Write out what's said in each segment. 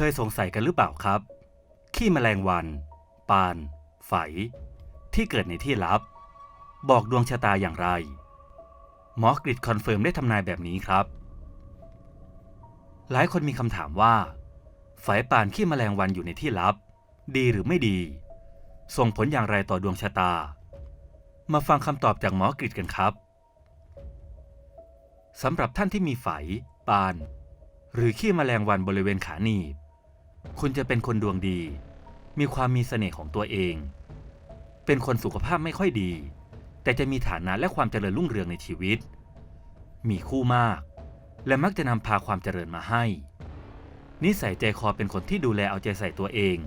คยสงสัยกันหรือเปล่าครับ ขี้แมลงวัน ปาน ไฝ ที่เกิดในที่ลับ บอกดวงชะตาอย่างไร หมอกริดคอนเฟิร์มได้ทำนายแบบนี้ครับ หลายคนมีคำถามว่า ไฝป่านขี้แมลงวันอยู่ในที่ลับ ดีหรือไม่ดี ส่งผลอย่างไรต่อดวงชะตา มาฟังคำตอบจากหมอกริดกันครับสำหรับท่านที่มีไฝ ปาน หรือขี้แมลงวันบริเวณขาหนีบ คุณจะเป็นคนดวงดี มีความมีเสน่ห์ของตัวเอง เป็นคนสุขภาพไม่ค่อยดี แต่จะมีฐานะและความเจริญรุ่งเรืองในชีวิต มีคู่มาก และมักจะนำพาความเจริญมาให้ นิสัยใจคอเป็นคนที่ดูแลเอาใจใส่ตัวเอง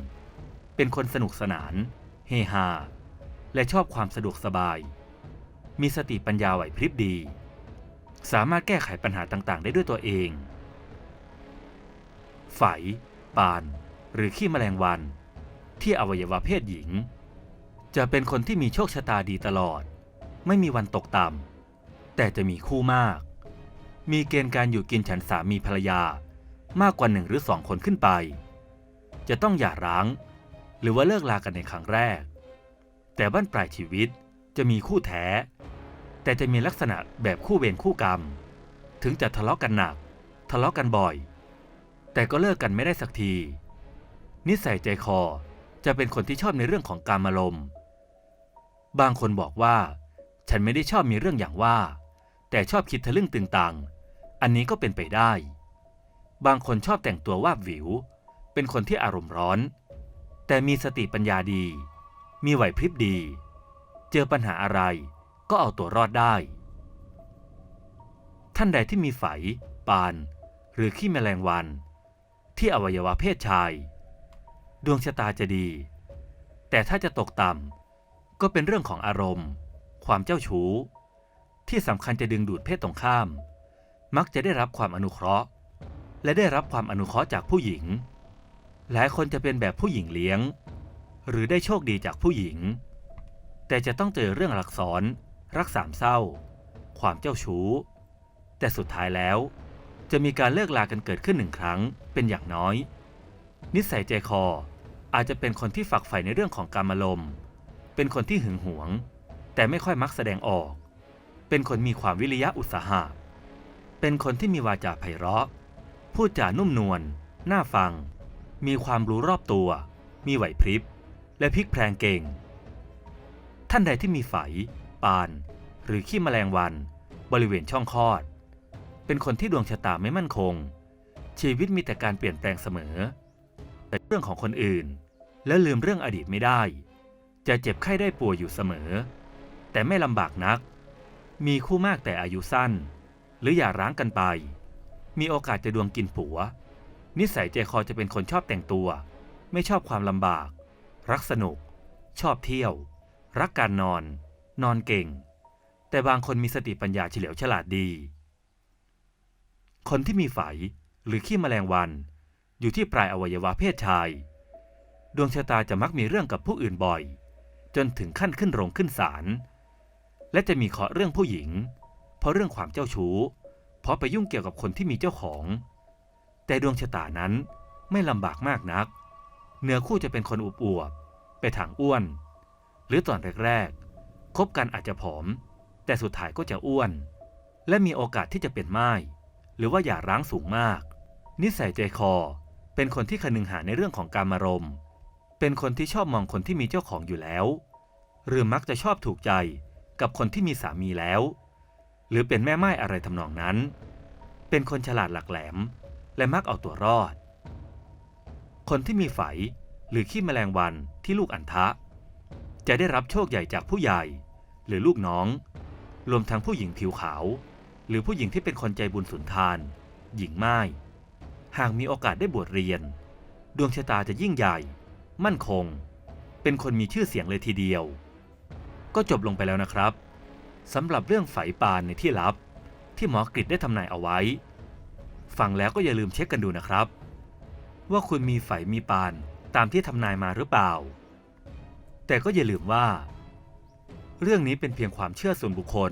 เป็นคนสนุกสนาน เฮฮา และชอบความสะดวกสบาย มีสติปัญญาไหวพริบดี สามารถแก้ไขปัญหาต่างๆ ได้ด้วยตัวเอง ไฝ ปาน หรือขี้แมลงวัน ที่อวัยวะเพศหญิง จะเป็นคนที่มีโชคชะตาดีตลอด ไม่มีวันตกต่ำแต่จะมีคู่มาก มีเกณฑ์การอยู่กินฉันสามีภรรยามากกว่าหนึ่งหรือสองคนขึ้นไป จะต้องหย่าร้าง หรือว่าเลิกลากันในครั้งแรก แต่บ้านปลายชีวิตจะมีคู่แท้ แต่จะมีลักษณะแบบคู่เวรคู่กรรม ถึงจะทะเลาะกันหนัก ทะเลาะกันบ่อย แต่ก็เลิกกันไม่ได้สักที นิสัยใจคอจะเป็นคนที่ชอบในเรื่องของการอารมณ์ บางคนบอกว่า ฉันไม่ได้ชอบมีเรื่องอย่างว่า แต่ชอบคิดทะลึ่งตึงตังอันนี้ก็เป็นไปได้ บางคนชอบแต่งตัววาบวิว เป็นคนที่อารมณ์ร้อน แต่มีสติปัญญาดี มีไหวพริบดี เจอปัญหาอะไรก็เอาตัวรอดได้ ท่านใดที่มีไฝปาน หรือขี้แมลงวัน ที่อวัยวะเพศชาย ดวงชะตาจะดี แต่ถ้าจะตกต่ำก็เป็นเรื่องของอารมณ์ ความเจ้าชู้ ที่สำคัญจะดึงดูดเพศตรงข้าม มักจะได้รับความอนุเคราะห์ และได้รับความอนุเคราะห์จากผู้หญิง หลายคนจะเป็นแบบผู้หญิงเลี้ยง หรือได้โชคดีจากผู้หญิง แต่จะต้องเจอเรื่องรักซ้อนรักสามเศร้า ความเจ้าชู้ แต่สุดท้ายแล้ว จะมีการเลิกลากันเกิดขึ้นหนึ่งครั้งเป็นอย่างน้อย นิสัยใจคออาจจะเป็นคนที่ฝักใฝ่ในเรื่องของการอารมณ์ เป็นคนที่หึงหวง แต่ไม่ค่อยมักแสดงออก เป็นคนมีความวิริยะอุตสาหะ เป็นคนที่มีวาจาไพเราะ พูดจานุ่มนวล น่าฟัง มีความรู้รอบตัว มีไหวพริบ และพลิกแพลงเก่ง ท่านใดที่มีไฝ ปาน หรือขี้แมลงวัน บริเวณช่องคลอด เป็นคนที่ดวงชะตาไม่มั่นคง ชีวิตมีแต่การเปลี่ยนแปลงเสมอ แต่เรื่องของคนอื่น และลืมเรื่องอดีตไม่ได้ จะเจ็บไข้ได้ป่วยอยู่เสมอ แต่ไม่ลำบากนัก มีคู่มากแต่อายุสั้น หรืออย่าร้างกันไป มีโอกาสจะดวงกินผัว นิสัยใจคอจะเป็นคนชอบแต่งตัว ไม่ชอบความลำบาก รักสนุก ชอบเที่ยว รักการนอน นอนเก่ง แต่บางคนมีสติปัญญาเฉลียวฉลาดดี คนที่มีไฝหรือขี้แมลงวัน อยู่ที่ปลายอวัยวะเพศชาย ดวงชะตาจะมักมีเรื่องกับผู้อื่นบ่อย จนถึงขั้นขึ้นโรงขึ้นศาลและจะมีเคาะเรื่องผู้หญิง เพราะเรื่องความเจ้าชู้ เพราะไปยุ่งเกี่ยวกับคนที่มีเจ้าของ แต่ดวงชะตานั้นไม่ลำบากมากนัก เนื้อคู่จะเป็นคนอวบอวบๆไปทางอ้วน หรือตอนแรกๆคบกันอาจจะผอม แต่สุดท้ายก็จะอ้วน และมีโอกาสที่จะเป็นไม้ หรือว่าอย่าร้างสูงมาก นิสัยใจคอ เป็นคนที่คนึงหาในเรื่องของการมารมเป็นคนที่ชอบมองคนที่มีเจ้าของอยู่แล้ว หรือมักจะชอบถูกใจกับคนที่มีสามีแล้ว หรือเป็นแม่ไม้อะไรทำนองนั้น เป็นคนฉลาดหลักแหลม และมักเอาตัวรอด คนที่มีไฝหรือขี้แมลงวันที่ลูกอันทะ จะได้รับโชคใหญ่จากผู้ใหญ่ หรือลูกน้อง รวมทั้งผู้หญิงผิวขาว หรือผู้หญิงที่เป็นคนใจบุญสุนทาน หญิงไม้หากมีโอกาสได้บวชเรียน ดวงชะตาจะยิ่งใหญ่ มั่นคง เป็นคนมีชื่อเสียงเลยทีเดียว ก็จบลงไปแล้วนะครับสำหรับเรื่องไฝปานในที่ลับ ที่หมอกริดได้ทำนายเอาไว้ ฟังแล้วก็อย่าลืมเช็คกันดูนะครับ ว่าคุณมีไฝมีปานตามที่ทำนายมาหรือเปล่า แต่ก็อย่าลืมว่า เรื่องนี้เป็นเพียงความเชื่อส่วนบุคคล